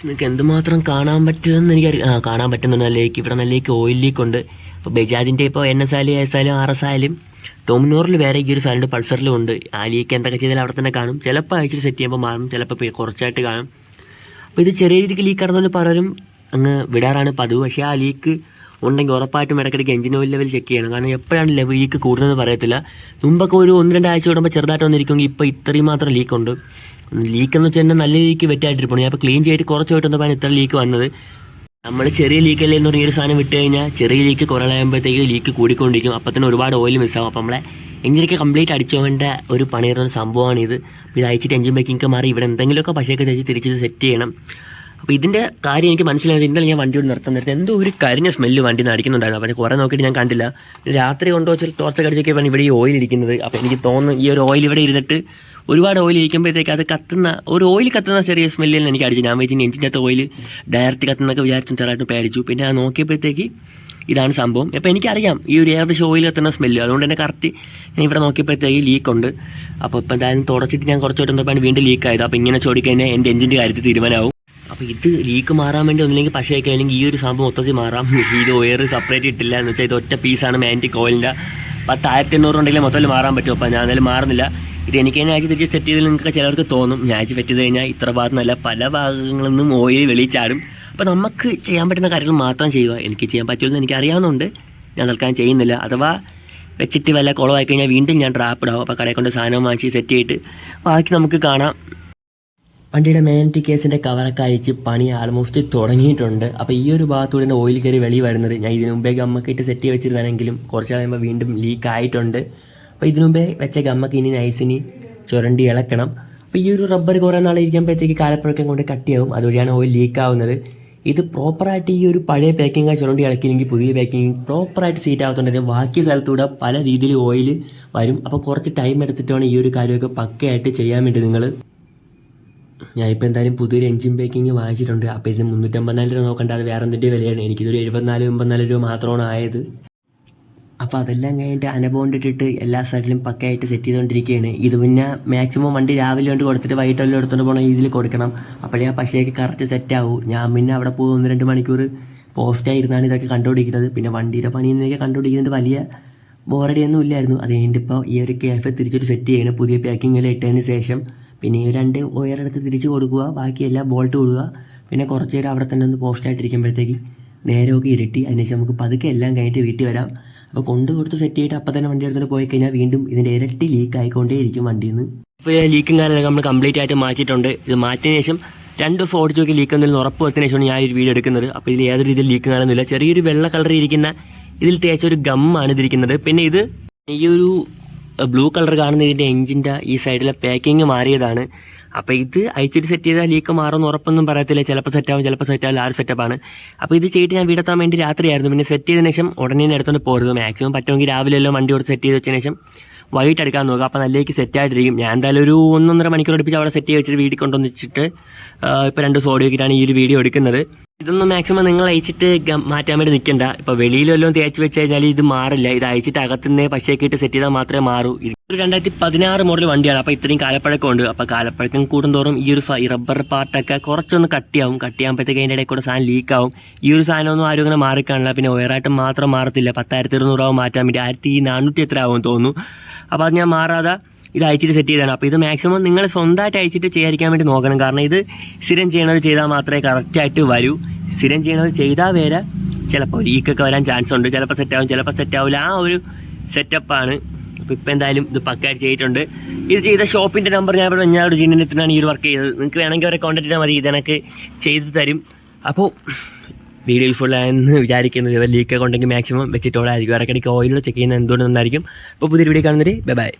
നിങ്ങൾക്ക് എന്തുമാത്രം കാണാൻ പറ്റുമെന്ന് എനിക്ക് ആ കാണാൻ പറ്റുന്നുണ്ട്. നല്ല ലേക്ക് ഇവിടെ നല്ല ലേക്ക് ഓയിൽ ലീക്ക് ഉണ്ട്. അപ്പോൾ ബജാജിന്റെ ഇപ്പോൾ എൻ എസ് ആയാലും എസ് ആയാലും ആർ എസ് ആയാലും ഡോമിനോറിൽ വേറെ ഈ ഒരു സാധനം പൾസറിലും ഉണ്ട്. ആ ലീക്ക് എന്തൊക്കെ ചെയ്താലും അവിടെ തന്നെ കാണും. ചിലപ്പോൾ അയച്ചിട്ട് സെറ്റ് ചെയ്യുമ്പോൾ മാറും. ചിലപ്പോൾ കുറച്ചായിട്ട് കാണും. അപ്പോൾ ഇത് ചെറിയ രീതിക്ക് ലീക്ക് ആണെന്നുകൊണ്ട് പലരും അങ്ങ് വിടാറാണ് പതിവ്. പക്ഷേ ആ ലീക്ക് ഉണ്ടെങ്കിൽ ഉറപ്പായിട്ടും ഇടയ്ക്കിടയ്ക്ക് എഞ്ചിൻ ഓയിൽ ലെവൽ ചെക്ക് ചെയ്യണം. കാരണം എപ്പോഴാണ് ലെവൽ ലീക്ക് കൂടുന്നതെന്ന് പറയത്തില്ല. മുമ്പൊക്കെ ഒരു ഒന്ന് രണ്ടാഴ്ച കൂടുമ്പോൾ ചെറുതായിട്ട് വന്നിരിക്കുമെങ്കിൽ ഇപ്പോൾ ഇത്രയും മാത്രം ലീക്ക് ഉണ്ട്. ലീക്ക് എന്ന് വെച്ചാൽ നല്ല രീതിക്ക് വെറ്റായിട്ടിരിപ്പുണ്ട്. ഞാൻ ഇപ്പോൾ ക്ലീൻ ചെയ്തിട്ട് കുറച്ച് പോയിട്ട് വന്നപ്പോൾ ഇത്ര ലീക്ക് വന്നത്. നമ്മൾ ചെറിയ ലീക്കല്ലേ എന്ന് പറഞ്ഞ ഒരു സാധനം വിട്ട് കഴിഞ്ഞാൽ ചെറിയ ലീക്ക് കുറവാകുമ്പോഴത്തേക്ക് ലീക്ക് കൂടിക്കൊണ്ടിരിക്കും. അപ്പം തന്നെ ഒരുപാട് ഓയിൽ മിസ്സാവും അപ്പം നമ്മളെ എഞ്ചിനൊക്കെ കംപ്ലീറ്റ് അടിച്ചു പോകേണ്ട ഒരു പണിയുന്ന സംഭവമാണ് ഇത്. ഇത് അയച്ചിട്ട് എഞ്ചിൻ ബേക്കിംഗ് മാറി. ഇവിടെ എന്തെങ്കിലുമൊക്കെ പശയൊക്കെ തേച്ച് തിരിച്ച് സെറ്റ് ചെയ്യണം. അപ്പോൾ ഇതിന്റെ കാര്യം എനിക്ക് മനസ്സിലായത് ഇന്നലെ ഞാൻ വണ്ടി കൊണ്ട് നിർത്താൻ നേരത്തെ എന്തോ ഒരു കരിഞ്ഞ സ്മെല്ല് വണ്ടി നിന്ന് അടിക്കുന്നുണ്ടായിരുന്നു. അപ്പോൾ കുറേ നോക്കിയിട്ട് ഞാൻ കണ്ടില്ല. രാത്രി കൊണ്ടുവച്ച് ടോർച്ച് കടിച്ചൊക്കെയാണ് ഇവിടെ ഈ ഓയിൽ ഇരിക്കുന്നത്. അപ്പോൾ എനിക്ക് തോന്നുന്നു ഈ ഒരു ഓയിൽ ഇവിടെ ഇരുന്നിട്ട് ഒരുപാട് ഓയിൽ ഇരിക്കുമ്പോഴത്തേക്ക് അത് കത്തുന്ന ഒരു ഓയിൽ കത്തുന്ന ചെറിയ സ്മെല്ലിൽ എനിക്ക് അടിച്ചു. ഞാൻ എഞ്ചിന്റെ അകത്ത് ഓയിൽ ഡയറക്റ്റ് കത്തുന്നൊക്കെ വിചാരിച്ചു ചെറുതായിട്ട് പേടിച്ചു. പിന്നെ അത് നോക്കിയപ്പോഴത്തേക്ക് ഇതാണ് സംഭവം. അപ്പോൾ എനിക്കറിയാം ഈ ഒരു ഏകദേശം ഓയിൽ കത്തുന്ന സ്മെല്ല് അതുകൊണ്ട് തന്നെ കറക്റ്റ് ഞാൻ ഇവിടെ നോക്കിയപ്പോഴത്തേക്ക് ലീക്ക് ഉണ്ട്. അപ്പോൾ ഇപ്പോൾ എന്തായാലും തുടച്ചിട്ട് ഞാൻ കുറച്ച് വന്നപ്പോൾ വീണ്ടും ലീക്ക് ആയത്. അപ്പോൾ ഇങ്ങനെ ചോദിക്കഴിഞ്ഞാൽ എന്റെ എഞ്ചിന്റെ കാര്യത്തിൽ തീരുമാനമാവും. അപ്പോൾ ഇത് ലീക്ക് മാറാൻ വേണ്ടി ഒന്നില്ലെങ്കിൽ പശയൊക്കെ അല്ലെങ്കിൽ ഈ ഒരു സംഭവം മൊത്തത്തിൽ മാറാം. ഇത് ഒയർ സെപ്പറേറ്റ് ഇട്ടില്ല എന്ന് വെച്ചാൽ ഇത് ഒറ്റ പീസാണ് മാന്റിക് ഓയിലിന്റെ പത്തായിരത്തി എണ്ണൂറ് ഉണ്ടെങ്കിൽ മൊത്തത്തിൽ മാറാൻ പറ്റും. അപ്പോൾ ഞാൻ എന്തായാലും മാറുന്നില്ല. ഇത് എനിക്ക് തന്നെ ആഴ്ച തിരിച്ച് സെറ്റ് ചെയ്തതിൽ നിങ്ങൾക്ക് ചിലവർക്ക് തോന്നും. ഞാൻ ആഴ്ച സെറ്റ് ചെയ്ത് കഴിഞ്ഞാൽ ഇത്ര ഭാഗത്ത് പല ഭാഗങ്ങളിൽ നിന്നും ഓയിൽ വെളിച്ചാടും അപ്പോൾ നമുക്ക് ചെയ്യാൻ പറ്റുന്ന കാര്യങ്ങൾ മാത്രം ചെയ്യുക. എനിക്ക് ചെയ്യാൻ പറ്റുമെന്ന് എനിക്ക് അറിയാവുന്നുണ്ട് ഞാൻ തൽക്കാലം ചെയ്യുന്നില്ല. അഥവാ വെച്ചിട്ട് വല്ല കുളമായി കഴിഞ്ഞാൽ വീണ്ടും ഞാൻ ഡ്രാപ്പ് ഇടാവും അപ്പോൾ കടയിൽ കൊണ്ട് സാധനം വാങ്ങിച്ച് സെറ്റ് ചെയ്തിട്ട് ബാക്കി നമുക്ക് കാണാം. വണ്ടിയുടെ മാന്റി കേസിന്റെ കവറൊക്കെ അഴിച്ച് പണി ആൾമോസ്റ്റ് തുടങ്ങിയിട്ടുണ്ട്. അപ്പോൾ ഈ ഒരു ഭാഗത്തൂടെ ഓയിൽ കയറി വെളി വരുന്നത് ഞാൻ ഇതിനു മുമ്പേ അമ്മക്കിട്ട് സെറ്റ് ചെയ്ത് വെച്ചിരുന്നാണെങ്കിലും കുറച്ച് കഴിയുമ്പോൾ വീണ്ടും ലീക്ക് ആയിട്ടുണ്ട്. അപ്പോൾ ഇതിനു മുമ്പേ വെച്ച ഗമ്മക്ക് ഇനി നൈസിന് ചുരണ്ടി ഇളക്കണം. അപ്പോൾ ഈ ഒരു റബ്ബർ കുറേ നാളെ ഇരിക്കുമ്പോഴത്തേക്ക് കാലപ്പഴക്കം കൊണ്ട് കട്ടിയാവും. അതുവഴിയാണ് ഓയിൽ ലീക്ക് ആവുന്നത്. ഇത് പ്രോപ്പറായിട്ട് ഈ ഒരു പഴയ പാക്കിംഗ് ചുരണ്ടി ഇളക്കിയില്ലെങ്കിൽ പുതിയ പാക്കിംഗ് പ്രോപ്പറായിട്ട് സീറ്റ് ആവത്തുണ്ടെങ്കിൽ ബാക്കി സ്ഥലത്തൂടെ പല രീതിയിൽ ഓയിൽ വരും. അപ്പോൾ കുറച്ച് ടൈം എടുത്തിട്ടാണ് ഈ ഒരു കാര്യമൊക്കെ പക്കയായിട്ട് ചെയ്യാൻ വേണ്ടി നിങ്ങൾ ഞാൻ ഇപ്പോൾ എന്തായാലും പുതിയൊരു എഞ്ചിൻ പാക്കിംഗ് വാങ്ങിച്ചിട്ടുണ്ട്. അപ്പോൾ ഇതിന് മുന്നൂറ്റമ്പത്തിനാല് രൂപ നോക്കണ്ട. അത് വേറെ എന്തിന്റെ വിലയാണ്? എനിക്കിതൊരു എഴുപത്തിനാല് എൺപത്തിനാല് രൂപ മാത്രമാണ് ആയത്. അപ്പോൾ അതെല്ലാം കഴിഞ്ഞിട്ട് അനബോണ്ട് ഇട്ടിട്ട് എല്ലാ സൈഡിലും പക്കയായിട്ട് സെറ്റ് ചെയ്തുകൊണ്ടിരിക്കുകയാണ് ഇത് പിന്നെ മാക്സിമം വണ്ടി രാവിലെ കൊണ്ട് കൊടുത്തിട്ട് വൈകിട്ട് വല്ലതും എടുത്തുകൊണ്ട് പോകണം ഇതിൽ കൊടുക്കണം. അപ്പോഴേ ആ പശയൊക്കെ കറക്റ്റ് സെറ്റ് ആവും. ഞാൻ പിന്നെ അവിടെ പോകും ഒന്ന് രണ്ട് മണിക്കൂർ പോസ്റ്റായിരുന്നാണ് ഇതൊക്കെ കണ്ടുപിടിക്കുന്നത്. പിന്നെ വണ്ടിയുടെ പണി എന്നൊക്കെ കണ്ടുപിടിക്കുന്നത് വലിയ ബോറടിയൊന്നും ഇല്ലായിരുന്നു. അത് കഴിഞ്ഞിട്ട് ഇപ്പോൾ ഈ ഒരു കേഫ് തിരിച്ചൊരു സെറ്റ് ചെയ്യണം. പുതിയ പാക്കിങ്ങിൽ ഇട്ടതിന് ശേഷം. പിന്നെ ഈ രണ്ട് ഒയറെടുത്ത് തിരിച്ച് കൊടുക്കുക. ബാക്കി ബാക്കിയെല്ലാം ബോൾട്ട് കൊടുക്കുക പിന്നെ കുറച്ച് നേരം അവിടെ തന്നെ ഒന്ന് പോസ്റ്റായിട്ടിരിക്കുമ്പോഴത്തേക്ക് നേരമൊക്കെ ഇരുട്ടി. അതിനുശേഷം നമുക്ക് പതുക്കെ എല്ലാം കഴിഞ്ഞിട്ട് വീട്ടിൽ വരാം. അപ്പോൾ കൊണ്ട് കൊടുത്ത് സെറ്റ് ചെയ്തിട്ട് അപ്പം തന്നെ വണ്ടി എടുത്തിട്ട് പോയി കഴിഞ്ഞാൽ വീണ്ടും ഇതിന്റെ ഇരട്ടി ലീക്ക് ആയിക്കൊണ്ടേയിരിക്കും വണ്ടിയിൽ നിന്ന് ഇപ്പോൾ ലീക്കും കാര്യങ്ങളൊക്കെ നമ്മൾ കംപ്ലീറ്റ് ആയിട്ട് മാറ്റിയിട്ടുണ്ട്. ഇത് മാറ്റിയതിന് ശേഷം രണ്ട് ദിവസം ഓടിച്ചു നോക്കി ലീക്ക് എന്തെങ്കിലും ഉറപ്പ് വരുത്തിന് ശേഷമാണ് ഞാൻ ഒരു വീഡിയോ എടുക്കുന്നത്. അപ്പോൾ ഇതിൽ ഏതൊരു രീതിയിൽ ലീക്ക് കാണുന്നില്ല ചെറിയൊരു വെള്ള കളറിൽ ഇരിക്കുന്ന ഇതിൽ തേച്ച ഒരു ഗമ്മാണ് ഇതിരിക്കുന്നത്. പിന്നെ ഇത് ഈ ഒരു ബ്ലൂ കളർ കാണുന്ന ഇതിന്റെ എഞ്ചിന്റെ ഈ സൈഡിലെ പാക്കിങ് മാറിയതാണ്. അപ്പോൾ ഇത് അയച്ചിട്ട് സെറ്റ് ചെയ്താൽ ലീക്ക് മാറുമെന്ന് ഉറപ്പൊന്നും പറയത്തില്ല. ചിലപ്പോൾ സെറ്റാവും ചിലപ്പോൾ സെറ്റാവില്ല ആ സെറ്റപ്പാണ് അപ്പോൾ ഇത് ചെയ്തിട്ട് ഞാൻ വീടെത്താൻ വേണ്ടി രാത്രിയായിരുന്നു. പിന്നെ സെറ്റ് ചെയ്തതിന് ശേഷം ഉടനെ തന്നെ എടുത്തുകൊണ്ട് പോരുത് മാക്സിമം പറ്റുമെങ്കിൽ രാവിലെയല്ലോ വണ്ടി കൊടുത്ത് സെറ്റ് ചെയ്ത് വെച്ചതിന് ശേഷം വൈകിട്ട് എടുക്കാൻ നോക്കുക. അപ്പോൾ നല്ലേക്ക് സെറ്റായിട്ടിരിക്കും ഞാൻ എന്തായാലും ഒരു ഒന്നൊന്നര മണിക്കൂർ അടുപ്പിച്ച് അവിടെ സെറ്റ് ചെയ്ത് വെച്ചിട്ട് വീട്ടിൽ കൊണ്ടുവന്നിട്ട് ഇപ്പോൾ രണ്ട് സോഡി നോക്കിയിട്ടാണ് ഈ ഒരു വീഡിയോ എടുക്കുന്നത്. ഇതൊന്നും മാക്സിമം നിങ്ങൾ അയച്ചിട്ട് മാറ്റാൻ വേണ്ടി നിൽക്കണ്ട. ഇപ്പോൾ വെളിയിൽ വല്ലതും തേച്ച് വെച്ച് കഴിഞ്ഞാൽ ഇത് മാറില്ല. ഇത് അയച്ചിട്ട് അകത്തുനിന്ന് പശയൊക്കെ ഇട്ട് സെറ്റ് ചെയ്താൽ മാത്രമേ മാറൂ. ഇത് ഒരു രണ്ടായിരത്തി പതിനാറ് മോഡൽ വണ്ടിയാണ്. അപ്പോൾ ഇത്രയും കാലപ്പഴക്കം ഉണ്ട്. അപ്പോൾ കാലപ്പഴക്കം കൂടുന്തോറും ഈ ഒരു റബ്ബർ പാർട്ടൊക്കെ കുറച്ചൊന്ന് കട്ടിയാവും. കട്ടിയാകുമ്പോഴത്തേക്ക് അതിന്റെ ഇടയിൽ കൂടെ സാധനം ലീക്കാവും ഈ ഒരു സാധനമൊന്നും ആരും അങ്ങനെ മാറിക്കാണില്ല പിന്നെ ഒയറായിട്ട് മാത്രം മാറത്തില്ല. പത്തായിരത്തി ഇരുന്നൂറാവും മാറ്റാൻ വേണ്ടി. ആയിരത്തി നാനൂറ്റി എത്ര ആവും തോന്നുന്നു. അപ്പോൾ അത് ഞാൻ മാറാതെ ഇത് അയച്ചിട്ട് സെറ്റ് ചെയ്തതാണ്. അപ്പോൾ ഇത് മാക്സിമം നിങ്ങൾ സ്വന്തമായിട്ട് അയച്ചിട്ട് ചെയ്യാതിരിക്കാൻ വേണ്ടി നോക്കണം. കാരണം ഇത് സ്ഥിരം ചെയ്യണത് ചെയ്താൽ മാത്രമേ കറക്റ്റായിട്ട് വരൂ. സ്ഥിരം ചെയ്യണത് ചെയ്താൽ വരെ ചിലപ്പോൾ ലീക്കൊക്കെ വരാൻ ചാൻസ് ഉണ്ട്. ചിലപ്പോൾ സെറ്റ് ആവും ചിലപ്പോൾ സെറ്റ് ആവില്ല ആ ഒരു സെറ്റപ്പാണ് അപ്പോൾ ഇപ്പോൾ എന്തായാലും ഇത് പക്കായിട്ട് ചെയ്തിട്ടുണ്ട്. ഇത് ചെയ്ത ഷോപ്പിന്റെ നമ്പർ ഞാൻ ഇവിടെ ഞാൻ ഒരു ജിന്നിനത്തിനാണ് ഈ ഒരു വർക്ക് ചെയ്തത്. നിങ്ങൾക്ക് വേണമെങ്കിൽ അവരെ കോൺടാക്ട് ചെയ്താൽ മതി. ഇതെനിക്ക് ചെയ്തു തരും. അപ്പോൾ വീഡിയോ ഫുൾ ആയെന്ന് വിചാരിക്കുന്നത് ഇവർ ലീക്കൊക്കെ ഉണ്ടെങ്കിൽ മാക്സിമം വെച്ചിട്ടോളായിരിക്കും. ഇറക്കിടയ്ക്ക് ഓയിലോ ചെക്ക് ചെയ്യുന്ന എന്തുകൊണ്ട് നന്നായിരിക്കും അപ്പോൾ പുതിയൊരു വീഡിയോ കാണുന്നത് ബൈ ബൈ